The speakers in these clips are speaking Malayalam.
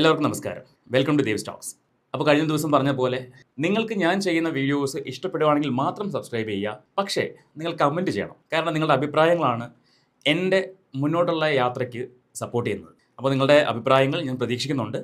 എല്ലാവർക്കും നമസ്കാരം. വെൽക്കം ടു ദേവ് സ്റ്റോക്സ് അപ്പോൾ കഴിഞ്ഞ ദിവസം പറഞ്ഞ പോലെ നിങ്ങൾക്ക് ഞാൻ ചെയ്യുന്ന വീഡിയോസ് ഇഷ്ടപ്പെടുവാണെങ്കിൽ മാത്രം സബ്സ്ക്രൈബ് ചെയ്യുക. പക്ഷേ നിങ്ങൾ കമന്റ് ചെയ്യണം. കാരണം നിങ്ങളുടെ അഭിപ്രായങ്ങളാണ് എന്റെ മുന്നോട്ടുള്ള യാത്രയ്ക്ക് സപ്പോർട്ട് ചെയ്യുന്നത്. അപ്പോൾ നിങ്ങളുടെ അഭിപ്രായങ്ങൾ ഞാൻ പ്രതീക്ഷിക്കുന്നുണ്ട്.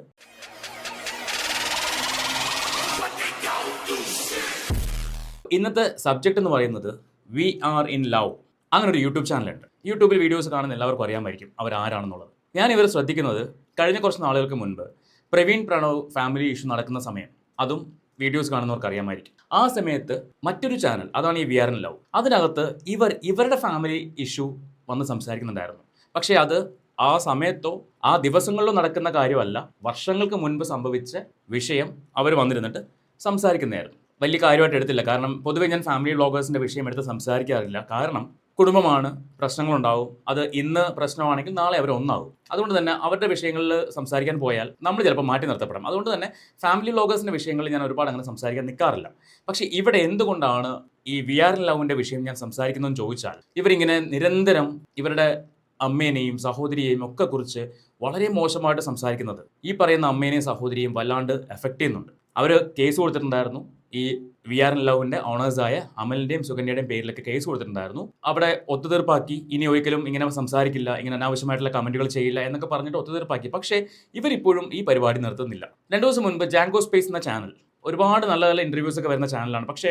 ഇന്നത്തെ സബ്ജക്റ്റ് എന്ന് പറയുന്നത് വി ആർ ഇൻ ലവ് അങ്ങനെ ഒരു യൂട്യൂബ് ചാനലുണ്ട് യൂട്യൂബിൽ വീഡിയോസ് കാണുന്ന എല്ലാവർക്കും അറിയാമായിരിക്കും അവർ ആരാണെന്നുള്ളത് ഞാൻ ഇവർ ശ്രദ്ധിക്കുന്നത് കഴിഞ്ഞ കുറച്ച് നാളുകൾക്ക് മുൻപ് പ്രവീൺ പ്രണവ് ഫാമിലി ഇഷ്യൂ നടക്കുന്ന സമയം. അതും വീഡിയോസ് കാണുന്നവർക്ക് അറിയാമായിരിക്കും. ആ സമയത്ത് മറ്റൊരു ചാനൽ അതാണ് ഈ വി ആർ എൻ ലവ് അതിനകത്ത് ഇവർ ഇവരുടെ ഫാമിലി ഇഷ്യൂ വന്ന് സംസാരിക്കുന്നുണ്ടായിരുന്നു. പക്ഷേ അത് ആ സമയത്തോ ആ ദിവസങ്ങളിലോ നടക്കുന്ന കാര്യമല്ല. വർഷങ്ങൾക്ക് മുൻപ് സംഭവിച്ച വിഷയം അവർ വന്നിരുന്നിട്ട് സംസാരിക്കുന്നതായിരുന്നു. വലിയ കാര്യമായിട്ട് എടുത്തില്ല. കാരണം പൊതുവേ ഞാൻ ഫാമിലി വ്ളോഗേഴ്സിന്റെ വിഷയം എടുത്ത് സംസാരിക്കാറില്ല. കാരണം കുടുംബമാണ് പ്രശ്നങ്ങളുണ്ടാവും. അത് ഇന്ന് പ്രശ്നമാണെങ്കിൽ നാളെ അവർ ഒന്നാവും അതുകൊണ്ട് തന്നെ അവരുടെ വിഷയങ്ങളിൽ സംസാരിക്കാൻ പോയാൽ നമ്മൾ ചിലപ്പോൾ മാറ്റി നിർത്തപ്പെടാം. അതുകൊണ്ട് തന്നെ ഫാമിലി ലോഗേഴ്സിന്റെ വിഷയങ്ങളിൽ ഞാൻ ഒരുപാട് അങ്ങനെ സംസാരിക്കാൻ നിൽക്കാറില്ല പക്ഷേ ഇവിടെ എന്തുകൊണ്ടാണ് ഈ വി ആർ ലവിന്റെ വിഷയം ഞാൻ സംസാരിക്കുന്നതെന്ന് ചോദിച്ചാൽ ഇവരിങ്ങനെ നിരന്തരം ഇവരുടെ അമ്മേനെയും സഹോദരിയെയും ഒക്കെ കുറിച്ച് വളരെ മോശമായിട്ട് സംസാരിക്കുന്നത് ഈ പറയുന്ന അമ്മേനെയും സഹോദരിയും വല്ലാണ്ട് എഫക്റ്റ് ചെയ്യുന്നുണ്ട്. അവർ കേസ് കൊടുത്തിട്ടുണ്ടായിരുന്നു. ഈ വി ആർ എൻ ലവിന്റെ ഓണേഴ്സായ അമലിന്റെയും സുകന്യയുടെയും പേരിലൊക്കെ കേസ് കൊടുത്തിട്ടുണ്ടായിരുന്നു. അവിടെ ഒത്തുതീർപ്പാക്കി. ഇനി ഒരിക്കലും ഇങ്ങനെ സംസാരിക്കില്ല ഇങ്ങനെ അനാവശ്യമായിട്ടുള്ള കമന്റുകൾ ചെയ്യില്ല എന്നൊക്കെ പറഞ്ഞിട്ട് ഒത്തുതീർപ്പാക്കി. പക്ഷേ ഇവരിപ്പോഴും ഈ പരിപാടി നിർത്തുന്നില്ല. രണ്ടു ദിവസം മുൻപ് ജാങ്കോ സ്പേസ് എന്ന ചാനൽ ഒരുപാട് നല്ല നല്ല ഇന്റർവ്യൂസ് ഒക്കെ വരുന്ന ചാനലാണ് പക്ഷേ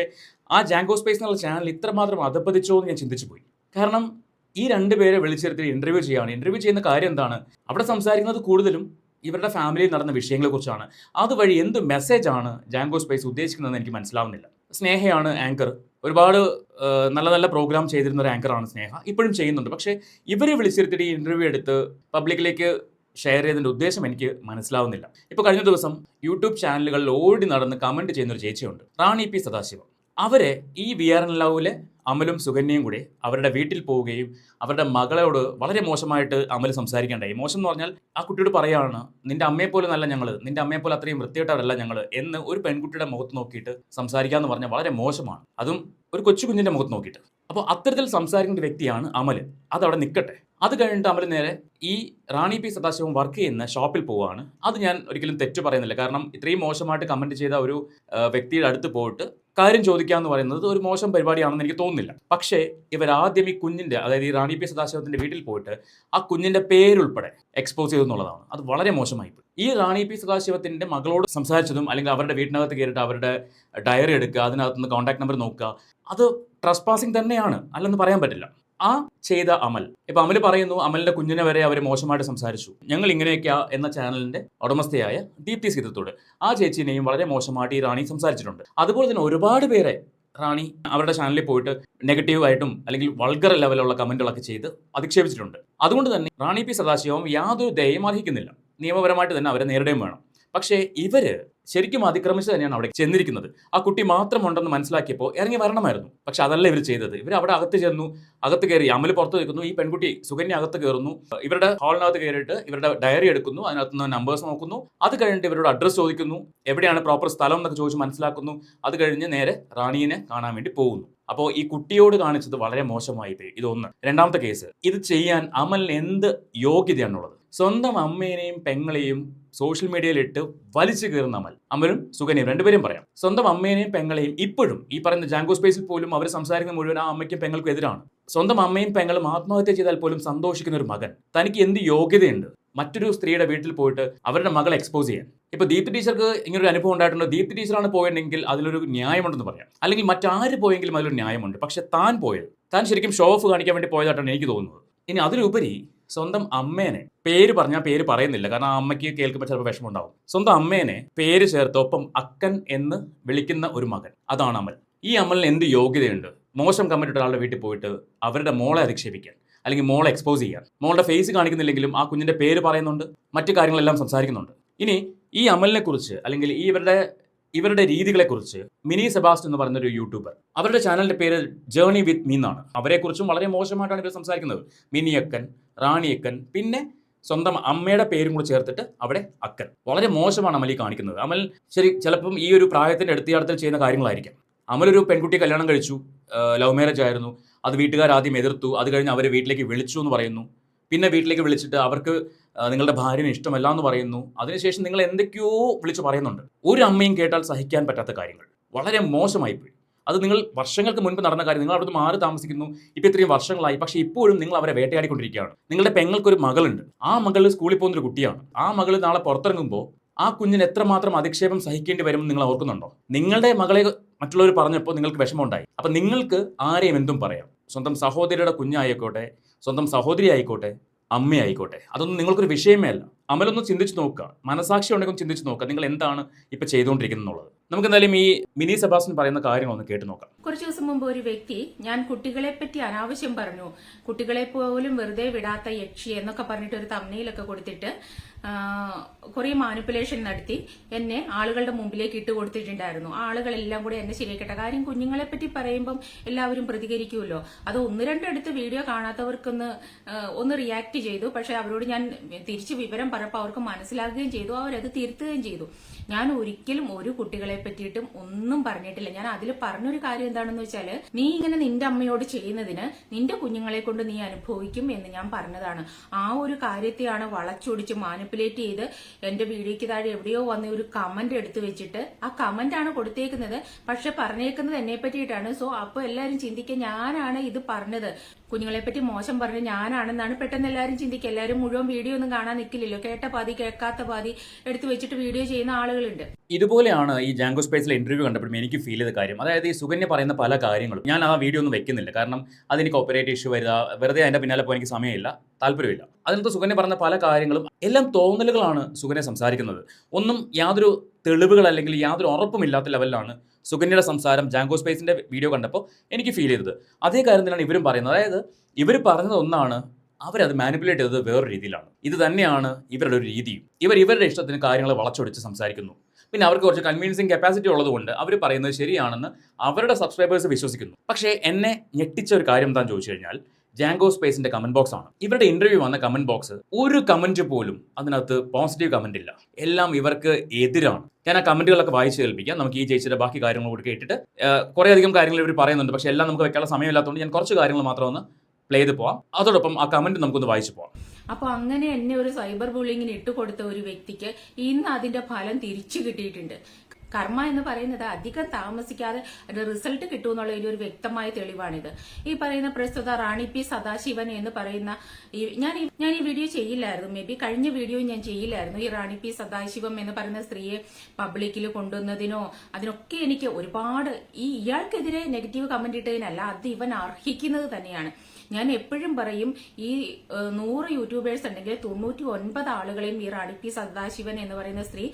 ആ ജാങ്കോ സ്പേസ് എന്നുള്ള ചാനൽ ഇത്രമാത്രം അധപ്പതിച്ചോ എന്ന് ഞാൻ ചിന്തിച്ചു പോയി കാരണം ഈ രണ്ടുപേരെ വിളിച്ചെടുത്ത് ഇന്റർവ്യൂ ചെയ്യുകയാണ്. ഇന്റർവ്യൂ ചെയ്യുന്ന കാര്യം എന്താണ്? അവിടെ സംസാരിക്കുന്നത് കൂടുതലും ഇവരുടെ ഫാമിലിയിൽ നടന്ന വിഷയങ്ങളെക്കുറിച്ചാണ്. അതുവഴി എന്ത് മെസ്സേജാണ് ജാങ്കോ സ്പേസ് ഉദ്ദേശിക്കുന്നതെന്ന് എനിക്ക് മനസ്സിലാവുന്നില്ല. സ്നേഹയാണ് ആങ്കർ ഒരുപാട് നല്ല നല്ല പ്രോഗ്രാം ചെയ്തിരുന്ന ഒരു ആങ്കറാണ് സ്നേഹ. ഇപ്പോഴും ചെയ്യുന്നുണ്ട്. പക്ഷേ ഇവരെ വിളിച്ചിരുത്തിട്ട് ഈ ഇന്റർവ്യൂ എടുത്ത് പബ്ലിക്കിലേക്ക് ഷെയർ ചെയ്തതിന്റെ ഉദ്ദേശം എനിക്ക് മനസ്സിലാവുന്നില്ല. ഇപ്പോൾ കഴിഞ്ഞ ദിവസം യൂട്യൂബ് ചാനലുകളിൽ ഓടി നടന്ന് കമന്റ് ചെയ്യുന്ന ഒരു ചേച്ചിയുണ്ട്. റാണി പി സദാശിവം. അവരെ ഈ വി ആർ എൻ ലവിലെ അമലും സുകന്യയും കൂടെ അവരുടെ വീട്ടിൽ പോവുകയും അവരുടെ മകളോട് വളരെ മോശമായിട്ട് അമൽ സംസാരിക്കേണ്ടായി. മോശം എന്ന് പറഞ്ഞാൽ ആ കുട്ടിയോട് പറയാണ് നിന്റെ അമ്മയെ പോലെ നല്ല ഞങ്ങൾ നിന്റെ അമ്മയെ പോലെ അത്രയും വൃത്തിയായിട്ടവരല്ല ഞങ്ങൾ എന്ന് ഒരു പെൺകുട്ടിയുടെ മുഖത്ത് നോക്കിയിട്ട് സംസാരിക്കുക എന്ന് പറഞ്ഞാൽ വളരെ മോശമാണ്. അതും ഒരു കൊച്ചു കുഞ്ഞിന്റെ മുഖത്ത് നോക്കിയിട്ട്. അപ്പോൾ അത്തരത്തിൽ സംസാരിക്കുന്ന വ്യക്തിയാണ് അമൽ അതവിടെ നിൽക്കട്ടെ അത് കഴിഞ്ഞിട്ട് അമൽ നേരെ ഈ റാണി പി സദാശിവം വർക്ക് ചെയ്യുന്ന ഷോപ്പിൽ പോവുകയാണ് അത് ഞാൻ ഒരിക്കലും തെറ്റ് പറയുന്നില്ല. കാരണം ഇത്രയും മോശമായിട്ട് കമന്റ് ചെയ്ത ഒരു വ്യക്തിയുടെ അടുത്ത് പോയിട്ട് കാര്യം ചോദിക്കുക എന്ന് പറയുന്നത് ഒരു മോശം പരിപാടിയാണെന്ന് എനിക്ക് തോന്നുന്നില്ല. പക്ഷേ ഇവർ ആദ്യം ഈ കുഞ്ഞിന്റെ അതായത് ഈ റാണി പി സദാശിവത്തിന്റെ വീട്ടിൽ പോയിട്ട് ആ കുഞ്ഞിന്റെ പേരുൾപ്പെടെ എക്സ്പോസ് ചെയ്തു എന്നുള്ളതാണ്. അത് വളരെ മോശമായി. ഈ റാണി പി സദാശിവത്തിന്റെ മകളോട് സംസാരിച്ചതും അല്ലെങ്കിൽ അവരുടെ വീട്ടിനകത്ത് കയറിയിട്ട് അവരുടെ ഡയറി എടുക്കുക അതിനകത്തുനിന്ന് കോൺടാക്ട് നമ്പർ നോക്കുക അത് ട്രസ്പാസിംഗ് തന്നെയാണ്. അല്ലെന്ന് പറയാൻ പറ്റില്ല. ആ ചെയ്ത അമൽ. ഇപ്പൊ അമൽ പറയുന്നു അമലിന്റെ കുഞ്ഞിനെ വരെ അവർ മോശമായിട്ട് സംസാരിച്ചു. ഞങ്ങൾ ഇങ്ങനെയൊക്കെയാ എന്ന ചാനലിന്റെ ഉടമസ്ഥയായ ദീപ്തി സീതത്തോട് ആ ചേച്ചിനെയും വളരെ മോശമായിട്ട് ഈ റാണി സംസാരിച്ചിട്ടുണ്ട്. അതുപോലെ തന്നെ ഒരുപാട് പേരെ റാണി അവരുടെ ചാനലിൽ പോയിട്ട് നെഗറ്റീവായിട്ടും അല്ലെങ്കിൽ വൾഗർ ലെവലുള്ള കമന്റുകളൊക്കെ ചെയ്ത് അധിക്ഷേപിച്ചിട്ടുണ്ട്. അതുകൊണ്ട് തന്നെ റാണി പി സദാശിവം യാതൊരു ദയം അർഹിക്കുന്നില്ല. നിയമപരമായിട്ട് തന്നെ അവരെ നേരിടുകയും വേണം. പക്ഷേ ഇവർ ശരിക്കും അതിക്രമിച്ച് തന്നെയാണ് അവിടെ ചെന്നിരിക്കുന്നത്. ആ കുട്ടി മാത്രം ഉണ്ടെന്ന് മനസ്സിലാക്കിയപ്പോൾ ഇറങ്ങി വരണമായിരുന്നു. പക്ഷെ അതല്ല ഇവർ ചെയ്തത്. ഇവർ അവിടെ അകത്ത് ചെന്നു അകത്ത് കയറി അമൽ പുറത്ത് നിൽക്കുന്നു. ഈ പെൺകുട്ടി സുകന്യ അകത്ത് കയറുന്നു. ഇവരുടെ ഹാളിനകത്ത് കയറിയിട്ട് ഇവരുടെ ഡയറി എടുക്കുന്നു. അതിനകത്ത് നിന്ന് നമ്പേഴ്സ് നോക്കുന്നു. അത് കഴിഞ്ഞിട്ട് ഇവരോട് അഡ്രസ്സ് ചോദിക്കുന്നു. എവിടെയാണ് പ്രോപ്പർ സ്ഥലം എന്നൊക്കെ ചോദിച്ച് മനസ്സിലാക്കുന്നു. അത് കഴിഞ്ഞ് നേരെ റാണീനെ കാണാൻ വേണ്ടി പോകുന്നു. അപ്പോൾ ഈ കുട്ടിയോട് കാണിച്ചത് വളരെ മോശമായി പോയി. ഇതൊന്ന്. രണ്ടാമത്തെ കേസ് ഇത് ചെയ്യാൻ അമലിന് എന്ത് യോഗ്യതയാണുള്ളത്? സ്വന്തം അമ്മേനെയും പെങ്ങളെയും സോഷ്യൽ മീഡിയയിലിട്ട് വലിച്ചു കയറുന്ന അമൽ. അമലും സുകന്യയും രണ്ടുപേരും പറയാം. സ്വന്തം അമ്മേനെയും പെങ്ങളെയും ഇപ്പോഴും ഈ പറയുന്ന ജാങ്കോ സ്പേസിൽ പോലും അവർ സംസാരിക്കുന്ന മുഴുവൻ ആ അമ്മയ്ക്കും പെങ്ങൾക്കും എതിരാണ്. സ്വന്തം അമ്മയും പെങ്ങളും ആത്മഹത്യ ചെയ്താൽ പോലും സന്തോഷിക്കുന്ന ഒരു മകൻ. തനിക്ക് എന്ത് യോഗ്യതയുണ്ട്? മറ്റൊരു സ്ത്രീയുടെ വീട്ടിൽ പോയിട്ട് അവരുടെ മകളെ എക്സ്പോസ് ചെയ്യാൻ. ഇപ്പൊ ദീപ്തി ടീച്ചർക്ക് ഇങ്ങനൊരു അനുഭവം ഉണ്ടായിട്ടുണ്ട്? ദീപ്തി ടീച്ചറാണ് പോയിട്ടുണ്ടെങ്കിൽ അതിലൊരു ന്യായമുണ്ടെന്ന് പറയാം. അല്ലെങ്കിൽ മറ്റാര് പോയെങ്കിലും അതിലൊരു ന്യായമുണ്ട്. പക്ഷെ താൻ പോയത്. താൻ ശരിക്കും ഷോ ഓഫ് കാണിക്കാൻ വേണ്ടി പോയതായിട്ടാണ് എനിക്ക് തോന്നുന്നത്. ഇനി അതിലുപരി സ്വന്തം അമ്മേനെ പേര് പറഞ്ഞാൽ പേര് പറയുന്നില്ല. കാരണം ആ അമ്മയ്ക്ക് കേൾക്കുമ്പോൾ ചിലപ്പോൾ വിഷമമുണ്ടാവും. സ്വന്തം അമ്മേനെ പേര് ചേർത്ത് ഒപ്പം അക്കൻ എന്ന് വിളിക്കുന്ന ഒരു മകൻ. അതാണ് അമൽ. ഈ അമലിന് എന്ത് യോഗ്യതയുണ്ട്? മോശം കമന്റ് ഇട്ട ഒരാളുടെ വീട്ടിൽ പോയിട്ട് അവരുടെ മോളെ അധിക്ഷേപിക്കാൻ അല്ലെങ്കിൽ മോളെ എക്സ്പോസ് ചെയ്യാൻ. മോളുടെ ഫേസ് കാണിക്കുന്നില്ലെങ്കിലും ആ കുഞ്ഞിന്റെ പേര് പറയുന്നുണ്ട്. മറ്റു കാര്യങ്ങളെല്ലാം സംസാരിക്കുന്നുണ്ട്. ഇനി ഈ അമലിനെ കുറിച്ച് അല്ലെങ്കിൽ ഈ ഇവരുടെ ഇവരുടെ രീതികളെക്കുറിച്ച് മിനി സെബാസ്റ്റ് എന്ന് പറയുന്ന ഒരു യൂട്യൂബർ. അവരുടെ ചാനലിന്റെ പേര് ജേർണി വിത്ത് മീ എന്നാണ്. അവരെക്കുറിച്ചും വളരെ മോശമായിട്ടാണ് ഇവർ സംസാരിക്കുന്നത്. മിനിയക്കൻ റാണിയക്കൻ പിന്നെ സ്വന്തം അമ്മയുടെ പേരും കൂടി ചേർത്തിട്ട് അവിടെ അക്കൻ. വളരെ മോശമാണ് അമലി കാണിക്കുന്നത്. അമൽ ശരി ചിലപ്പം ഈ ഒരു പ്രായത്തിന്റെ അടുത്തയാടത്തിൽ ചെയ്യുന്ന കാര്യങ്ങളായിരിക്കാം. അമലൊരു പെൺകുട്ടി കല്യാണം കഴിച്ചു ലവ് മാരേജ് ആയിരുന്നു. അത് വീട്ടുകാർ ആദ്യം എതിർത്തു. അത് കഴിഞ്ഞ് അവരെ വീട്ടിലേക്ക് വിളിച്ചു എന്ന് പറയുന്നു. പിന്നെ വീട്ടിലേക്ക് വിളിച്ചിട്ട് അവർക്ക് നിങ്ങളുടെ ഭാര്യന് ഇഷ്ടമല്ല എന്ന് പറയുന്നു. അതിനുശേഷം നിങ്ങൾ എന്തൊക്കെയോ വിളിച്ച് പറയുന്നുണ്ട്. ഒരു അമ്മയും കേട്ടാൽ സഹിക്കാൻ പറ്റാത്ത കാര്യങ്ങൾ. വളരെ മോശമായിപ്പോയി അത് നിങ്ങൾ വർഷങ്ങൾക്ക് മുൻപ് നടന്ന കാര്യം. നിങ്ങൾ അവിടുന്ന് മാറി താമസിക്കുന്നു. ഇപ്പോൾ ഇത്രയും വർഷങ്ങളായി. പക്ഷേ ഇപ്പോഴും നിങ്ങൾ അവരെ വേട്ടയാടിക്കൊണ്ടിരിക്കുകയാണ്. നിങ്ങളുടെ പെങ്ങൾക്കൊരു മകളുണ്ട്. ആ മകൾ സ്കൂളിൽ പോകുന്നൊരു കുട്ടിയാണ്. ആ മകൾ നാളെ പുറത്തിറങ്ങുമ്പോൾ ആ കുഞ്ഞിന് എത്രമാത്രം അധിക്ഷേപം സഹിക്കേണ്ടി വരുമെന്ന് നിങ്ങൾ ഓർക്കുന്നുണ്ടോ? നിങ്ങളുടെ മകളെ മറ്റുള്ളവർ പറഞ്ഞപ്പോൾ നിങ്ങൾക്ക് വിഷമമുണ്ടായി. അപ്പം നിങ്ങൾക്ക് ആരെയും എന്തും പറയാം. സ്വന്തം സഹോദരിയുടെ കുഞ്ഞായിക്കോട്ടെ സ്വന്തം സഹോദരി ആയിക്കോട്ടെ അമ്മയായിക്കോട്ടെ. അതൊന്നും നിങ്ങൾക്കൊരു വിഷയമേ അല്ല. അമലൊന്ന് ചിന്തിച്ച് നോക്കുക. മനസാക്ഷി ഉണ്ടെങ്കിൽ ചിന്തിച്ച് നോക്കുക. നിങ്ങൾ എന്താണ് ഇപ്പോൾ ചെയ്തുകൊണ്ടിരിക്കുന്നത് നമുക്ക് എന്തായാലും ഈ മിനി സെബാസ്റ്റ്യൻ പറയുന്ന കാര്യങ്ങളൊന്ന് കേട്ട് നോക്കാം. കുറച്ച് ദിവസം മുമ്പ് ഒരു വ്യക്തി ഞാൻ കുട്ടികളെ പറ്റി അനാവശ്യം പറഞ്ഞു. കുട്ടികളെ പോലും വെറുതെ വിടാത്ത യക്ഷി എന്നൊക്കെ പറഞ്ഞിട്ട് ഒരു തമ്മനയിലൊക്കെ കൊടുത്തിട്ട് കുറെ മാനിപ്പുലേഷൻ നടത്തി എന്നെ ആളുകളുടെ മുമ്പിലേക്ക് ഇട്ട് കൊടുത്തിട്ടുണ്ടായിരുന്നു. ആളുകളെല്ലാം കൂടെ എന്നെ ശരിയാക്കട്ടെ. കാര്യം കുഞ്ഞുങ്ങളെ പറ്റി പറയുമ്പം എല്ലാവരും പ്രതികരിക്കുമല്ലോ. അത് ഒന്ന് രണ്ടെടുത്ത് വീഡിയോ കാണാത്തവർക്കൊന്ന് ഒന്ന് റിയാക്ട് ചെയ്തു. പക്ഷെ അവരോട് ഞാൻ തിരിച്ച് വിവരം പറഞ്ഞപ്പോൾ അവർക്ക് മനസ്സിലാക്കുകയും ചെയ്തു. അവരത് തിരുത്തുകയും ചെയ്തു. ഞാൻ ഒരിക്കലും ഒരു കുട്ടികളെ പറ്റിയിട്ടും ഒന്നും പറഞ്ഞിട്ടില്ല. ഞാൻ അതിൽ പറഞ്ഞൊരു കാര്യം എന്താണെന്ന് വെച്ചാൽ നീ ഇങ്ങനെ നിന്റെ അമ്മയോട് ചെയ്യുന്നതിന് നിന്റെ കുഞ്ഞുങ്ങളെ കൊണ്ട് നീ അനുഭവിക്കും എന്ന് ഞാൻ പറഞ്ഞതാണ്. ആ ഒരു കാര്യത്തെയാണ് വളച്ചൊടിച്ച് മാനിപ്പുലേറ്റ് ചെയ്ത് എന്റെ വീഡിയോയ്ക്ക് താഴെ എവിടെയോ വന്ന ഒരു കമന്റ് എടുത്തു വെച്ചിട്ട് ആ കമന്റ് ആണ് കൊടുത്തേക്കുന്നത്. പക്ഷെ പറഞ്ഞേക്കുന്നത് എന്നെ പറ്റിയിട്ടാണ്. സോ അപ്പോൾ എല്ലാരും ചിന്തിക്കുക ഞാനാണ് ഇത് പറഞ്ഞത്. കുഞ്ഞുങ്ങളെ പറ്റി മോശം പറഞ്ഞു ഞാനാണെന്നാണ് പെട്ടെന്ന് എല്ലാരും ചിന്തിക്കുക. എല്ലാരും മുഴുവൻ വീഡിയോ ഒന്നും കാണാൻ നിൽക്കില്ലല്ലോ. കേട്ട പാതി കേൾക്കാത്ത പാതി എടുത്തു വെച്ചിട്ട് വീഡിയോ ചെയ്യുന്ന ആളുകളുണ്ട്. ഇതുപോലെയാണ് ഈ ജാങ്കോ സ്പേസിലെ ഇന്റർവ്യൂ കണ്ടപ്പോഴും എനിക്ക് ഫീൽ ചെയ്ത കാര്യം. അതായത് ഈ സുകന്യ പറയുന്ന പല കാര്യങ്ങളും. ഞാൻ ആ വീഡിയോ ഒന്നും വെക്കുന്നില്ല. കാരണം അതിന് ഓപ്പറേറ്റ് ഇഷ്യൂ വരിക വെറുതെ അതിന്റെ പിന്നാലെ പോകാൻ എനിക്ക് സമയമില്ല. താല്പര്യമില്ല. അതിനകത്ത് സുകന്യ പറഞ്ഞ പല കാര്യങ്ങളും എല്ലാം തോന്നലുകളാണ് സുകന്യ സംസാരിക്കുന്നത്. ഒന്നും യാതൊരു തെളിവുകൾ അല്ലെങ്കിൽ യാതൊരു ഉറപ്പുമില്ലാത്ത ലെവലിലാണ് സുകന്യയുടെ സംസാരം ജാങ്കോ സ്പേസിന്റെ വീഡിയോ കണ്ടപ്പോൾ എനിക്ക് ഫീൽ ചെയ്തത്. അതേ കാര്യം തന്നെയാണ് ഇവരും പറയുന്നത്. അതായത് ഇവർ പറഞ്ഞത് ഒന്നാണ് അവരത് മാനിപ്പുലേറ്റ് ചെയ്തത് വേറൊരു രീതിയിലാണ്. ഇത് തന്നെയാണ് ഇവരുടെ ഒരു രീതിയും. ഇവർ ഇവരുടെ ഇഷ്ടത്തിന് കാര്യങ്ങൾ വളച്ചൊടിച്ച് സംസാരിക്കുന്നു. പിന്നെ അവർക്ക് കുറച്ച് കൺവീൻസിങ് കപ്പാസിറ്റി ഉള്ളതുകൊണ്ട് അവർ പറയുന്നത് ശരിയാണെന്ന് അവരുടെ സബ്സ്ക്രൈബേഴ്സ് വിശ്വസിക്കുന്നു. പക്ഷേ എന്നെ ഞെട്ടിച്ച ഒരു കാര്യം എന്താണെന്ന് ചോദിച്ചു കഴിഞ്ഞാൽ ജാങ്കോ സ്പേസിന്റെ കമന്റ് ബോക്സ് ആണ്. ഇവരുടെ ഇന്റർവ്യൂ വന്ന കമന്റ് ബോക്സ് ഒരു കമന്റ് പോലും അതിനകത്ത് പോസിറ്റീവ് കമന്റ് ഇല്ല. എല്ലാം ഇവർക്ക് എതിരാണ്. ഞാൻ ആ കമന്റുകളൊക്കെ വായിച്ചു കേൾപ്പിക്കാം. നമുക്ക് ഈ ചേച്ചിയുടെ ബാക്കി കാര്യങ്ങൾ കൂടി കേട്ടിട്ട് കുറേ അധികം കാര്യങ്ങൾ ഇവർ പറയുന്നുണ്ട്. പക്ഷെ എല്ലാം നമുക്ക് വെക്കാനുള്ള സമയമില്ലാത്തതുകൊണ്ട് ഞാൻ കുറച്ച് കാര്യങ്ങൾ മാത്രം ഒന്ന് പ്ലേ ചെയ്ത് പോവാം. അതോടൊപ്പം ആ കമന്റ് നമുക്കൊന്ന് വായിച്ചു പോവാം. അപ്പൊ അങ്ങനെ എന്നെ ഒരു സൈബർ ബുള്ളിങ്ങിന് ഇട്ടുകൊടുത്ത ഒരു വ്യക്തിക്ക് ഇന്ന് അതിന്റെ ഫലം തിരിച്ചു കിട്ടിയിട്ടുണ്ട്. കർമ്മ എന്ന് പറയുന്നത് അധികം താമസിക്കാതെ റിസൾട്ട് കിട്ടുമെന്നുള്ളതിന്റെ ഒരു വ്യക്തമായ തെളിവാണിത്. ഈ പറയുന്ന പ്രസ്തുത റാണി പി സദാശിവൻ എന്ന് പറയുന്ന ഞാൻ ഞാൻ ഈ വീഡിയോ ചെയ്യില്ലായിരുന്നു. മേ ബി കഴിഞ്ഞ വീഡിയോ ഞാൻ ചെയ്യില്ലായിരുന്നു. ഈ റാണി പി സദാശിവം എന്ന് പറയുന്ന സ്ത്രീയെ പബ്ലിക്കിൽ കൊണ്ടുവന്നതിനോ അതിനൊക്കെ എനിക്ക് ഒരുപാട് ഈ ഇയാൾക്കെതിരെ നെഗറ്റീവ് കമന്റ് ഇട്ടതിനല്ല അത് ഇവൻ അർഹിക്കുന്നത് തന്നെയാണ്. ഞാൻ എപ്പോഴും പറയും ഈ നൂറ് യൂട്യൂബേഴ്സ് ഉണ്ടെങ്കിൽ തൊണ്ണൂറ്റി ഒൻപത് ആളുകളെയും ഈ റാണി പി സദാശിവൻ എന്ന് പറയുന്ന സ്ത്രീ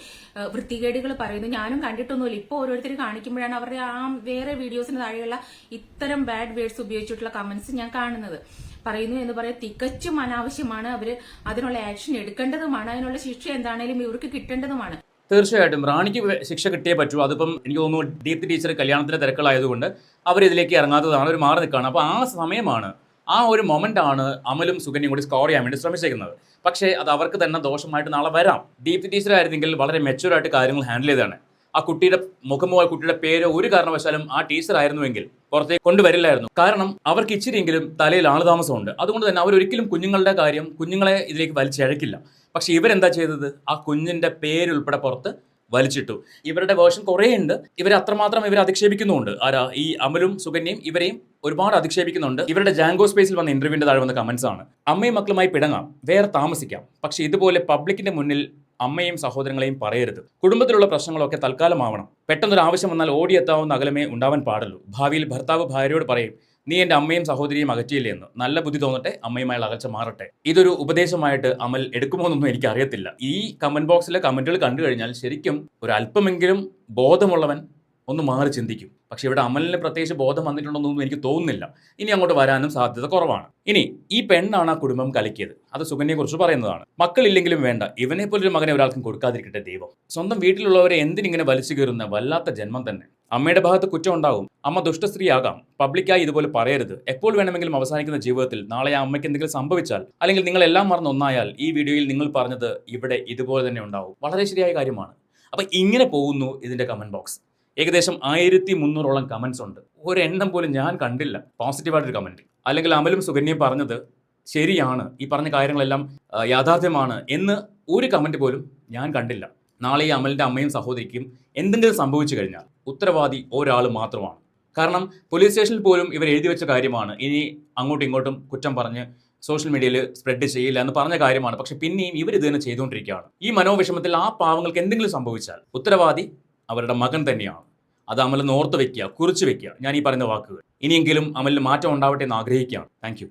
വൃത്തികേടുകൾ പറയുന്നു. ഞാനും കണ്ടിട്ടൊന്നുമില്ല. ഇപ്പോൾ ഓരോരുത്തർ കാണിക്കുമ്പോഴാണ് അവരുടെ ആ വേറെ വീഡിയോസിന് താഴെയുള്ള ഇത്തരം ബാഡ് വേർഡ്സ് ഉപയോഗിച്ചിട്ടുള്ള കമന്റ്സ് ഞാൻ കാണുന്നത്. പറയുന്നു എന്ന് പറയാൻ തികച്ചും അനാവശ്യമാണ്. അവർ അതിനുള്ള ആക്ഷൻ എടുക്കേണ്ടതുമാണ്. അതിനുള്ള ശിക്ഷ എന്താണേലും ഇവർക്ക് കിട്ടേണ്ടതുമാണ്. തീർച്ചയായിട്ടും. റാണിക്ക് ശിക്ഷ കിട്ടിയേ പറ്റൂ. അതിപ്പം എനിക്ക് തോന്നുന്നു ദീപ്തി ടീച്ചർ കല്യാണത്തിന്റെ തിരക്കുകളായതുകൊണ്ട് അവരിതിലേക്ക് ഇറങ്ങാത്തതാണ്. അവർ മാറി നിൽക്കുകയാണ്. അപ്പോൾ ആ സമയമാണ് ആ ഒരു മൊമെന്റ് ആണ് അമലും സുകന്യയും കൂടി സ്കോർ ചെയ്യാൻ വേണ്ടി ശ്രമിച്ചേക്കുന്നത് പക്ഷേ അത് അവർക്ക് തന്നെ ദോഷമായിട്ട് നാളെ വരാം. ഡീപ് ടീച്ചർ ആയിരുന്നെങ്കിൽ വളരെ മെച്ചൂർ ആയിട്ട് കാര്യങ്ങൾ ഹാൻഡിൽ ചെയ്താണ് ആ കുട്ടിയുടെ മുഖമോ ആ കുട്ടിയുടെ പേരോ ഒരു കാരണവശാലും ആ ടീച്ചർ ആയിരുന്നുവെങ്കിൽ പുറത്തേക്ക് കൊണ്ടുവരില്ലായിരുന്നു. കാരണം അവർക്ക് ഇച്ചിരിയെങ്കിലും തലയിൽ ആളുതാമസമുണ്ട്. അതുകൊണ്ട് തന്നെ അവരൊരിക്കലും കുഞ്ഞുങ്ങളുടെ കാര്യം കുഞ്ഞുങ്ങളെ ഇതിലേക്ക് വലിച്ചഴക്കില്ല. പക്ഷെ ഇവരെന്താ ചെയ്തത്? ആ കുഞ്ഞിന്റെ പേരുൾപ്പെടെ പുറത്ത് വലിച്ചിട്ടു. ഇവരുടെ വേർഷൻ കുറേ ഉണ്ട് ഇവരെ അത്രമാത്രം ഇവരെ അധിക്ഷേപിക്കുന്നുണ്ട് ആരാ? ഈ അമലും സുകന്യയും ഇവരെയും ഒരുപാട് അധിക്ഷേപിക്കുന്നുണ്ട്. ഇവരുടെ ജാങ്കോ സ്പേസിൽ വന്ന ഇന്റർവ്യൂവിന്റെ താഴെ വന്ന കമന്റ്സ് ആണ്. അമ്മയും മക്കളുമായി പിടങ്ങാം. വേറെ താമസിക്കാം. പക്ഷെ ഇതുപോലെ പബ്ലിക്കിന്റെ മുന്നിൽ അമ്മയും സഹോദരങ്ങളെയും പറയരുത്. കുടുംബത്തിലുള്ള പ്രശ്നങ്ങളൊക്കെ തൽക്കാലമാവണം. പെട്ടെന്നൊരു ആവശ്യം വന്നാൽ ഓടിയെത്താവുന്ന അകലമേ ഉണ്ടാവാൻ പാടുള്ളൂ. ഭാവിയിൽ ഭർത്താവ് ഭാര്യയോട് പറയും നീ എന്റെ അമ്മയും സഹോദരിയും അകറ്റിയില്ലേ എന്ന്. നല്ല ബുദ്ധി തോന്നട്ടെ അമ്മയുമായുള്ള അകൽച്ച മാറട്ടെ. ഇതൊരു ഉപദേശമായിട്ട് അമൽ എടുക്കുമോ എന്നൊന്നും എനിക്ക് അറിയത്തില്ല ഈ കമന്റ് ബോക്സിലെ കമന്റുകൾ കണ്ടു കഴിഞ്ഞാൽ ശരിക്കും ഒരു അല്പമെങ്കിലും ബോധമുള്ളവൻ ഒന്ന് മാറി ചിന്തിക്കും. പക്ഷേ ഇവിടെ അമലിന് പ്രത്യേകിച്ച് ബോധം വന്നിട്ടുണ്ടെന്നൊന്നും എനിക്ക് തോന്നുന്നില്ല. ഇനി അങ്ങോട്ട് വരാനും സാധ്യത കുറവാണ്. ഇനി ഈ പെണ്ണാണ് ആ കുടുംബം കലക്കിയത്. അത് സുകന്യെ കുറിച്ച് പറയുന്നതാണ്. മക്കളില്ലെങ്കിലും വേണ്ട. ഇവനെ പോലൊരു മകനെ ഒരാൾക്കും കൊടുക്കാതിരിക്കട്ടെ ദൈവം. സ്വന്തം വീട്ടിലുള്ളവരെ എന്തിനിങ്ങനെ വലിച്ചു കയറുന്ന വല്ലാത്ത ജന്മം തന്നെ. അമ്മയുടെ ഭാഗത്ത് കുറ്റം ഉണ്ടാകും. അമ്മ ദുഷ്ടസ്ത്രീയാകാം പബ്ലിക്കായി ഇതുപോലെ പറയരുത്. എപ്പോൾ വേണമെങ്കിലും അവസാനിക്കുന്ന ജീവിതത്തിൽ നാളെ ആ അമ്മയ്ക്ക് എന്തെങ്കിലും സംഭവിച്ചാൽ അല്ലെങ്കിൽ നിങ്ങൾ എല്ലാം മറന്ന് ഒന്നായാൽ ഈ വീഡിയോയിൽ നിങ്ങൾ പറഞ്ഞത് ഇവിടെ ഇതുപോലെ തന്നെ ഉണ്ടാവും. വളരെ ശരിയായ കാര്യമാണ്. അപ്പൊ ഇങ്ങനെ പോകുന്നു ഇതിന്റെ കമന്റ് ബോക്സ് ഏകദേശം ആയിരത്തി മുന്നൂറോളം കമൻസ് ഉണ്ട്. ഒരെണ്ണം പോലും ഞാൻ കണ്ടില്ല. പോസിറ്റീവായിട്ടൊരു കമന്റ് അല്ലെങ്കിൽ അമലും സുകന്യയും പറഞ്ഞത് ശരിയാണ്. ഈ പറഞ്ഞ കാര്യങ്ങളെല്ലാം യാഥാർത്ഥ്യമാണ് എന്ന് ഒരു കമന്റ് പോലും ഞാൻ കണ്ടില്ല. നാളെ ഈ അമലിന്റെ അമ്മയും സഹോദരിക്കും എന്തെങ്കിലും സംഭവിച്ചു കഴിഞ്ഞാൽ ഉത്തരവാദി ഒരാൾ മാത്രമാണ്. കാരണം പോലീസ് സ്റ്റേഷനിൽ പോലും ഇവർ എഴുതി വെച്ച കാര്യമാണ്. ഇനി അങ്ങോട്ടും ഇങ്ങോട്ടും കുറ്റം പറഞ്ഞ് സോഷ്യൽ മീഡിയയിൽ സ്പ്രെഡ് ചെയ്യില്ല എന്ന് പറഞ്ഞ കാര്യമാണ്. പക്ഷെ പിന്നെയും ഇവർ ഇത് തന്നെ ചെയ്തുകൊണ്ടിരിക്കുകയാണ്. ഈ മനോവിഷമത്തിൽ ആ പാവങ്ങൾക്ക് എന്തെങ്കിലും സംഭവിച്ചാൽ ഉത്തരവാദി അവരുടെ മകൻ തന്നെയാണ്. അത് അമൽ ഓർത്ത് വെക്കുക കുറിച്ച് വെക്കുക. ഞാൻ ഈ പറയുന്ന വാക്കുകൾ. ഇനിയെങ്കിലും അമലിന് മാറ്റം ഉണ്ടാവട്ടെ എന്ന് ആഗ്രഹിക്കുകയാണ്. താങ്ക്